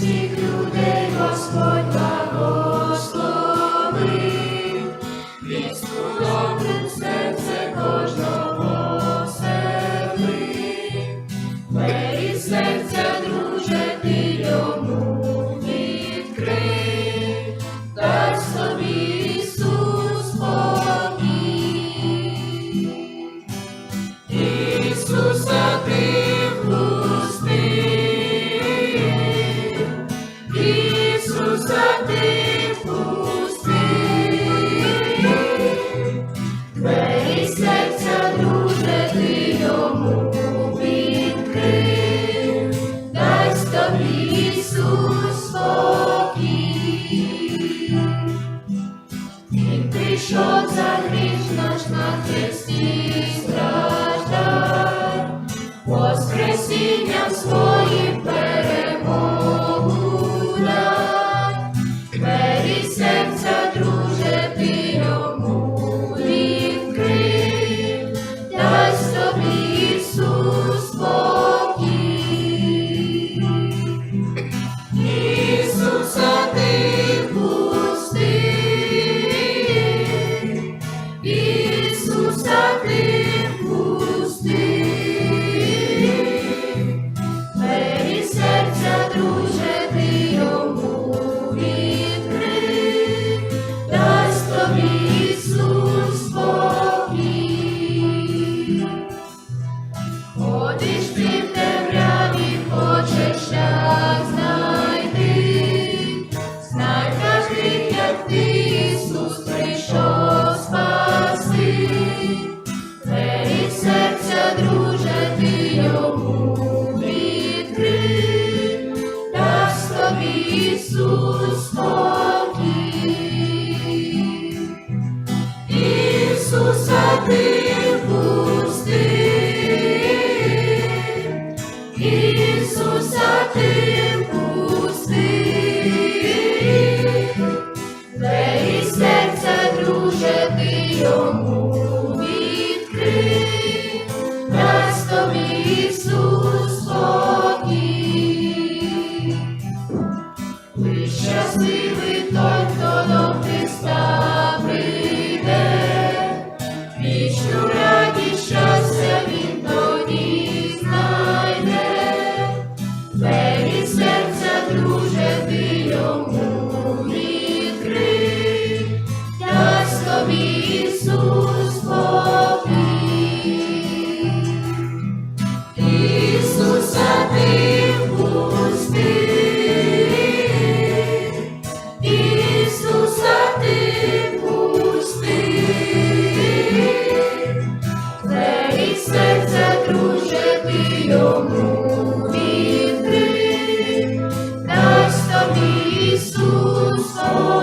see. двері серця, друже, ти йому відкрив, Ісус спокій. Ісуса ти впусти, Ісуса ти впусти, двері серця, друже, вічну радість, щастя він тоді знайде, двері серця, друже, йому відкрий, дасть Ісус. sou.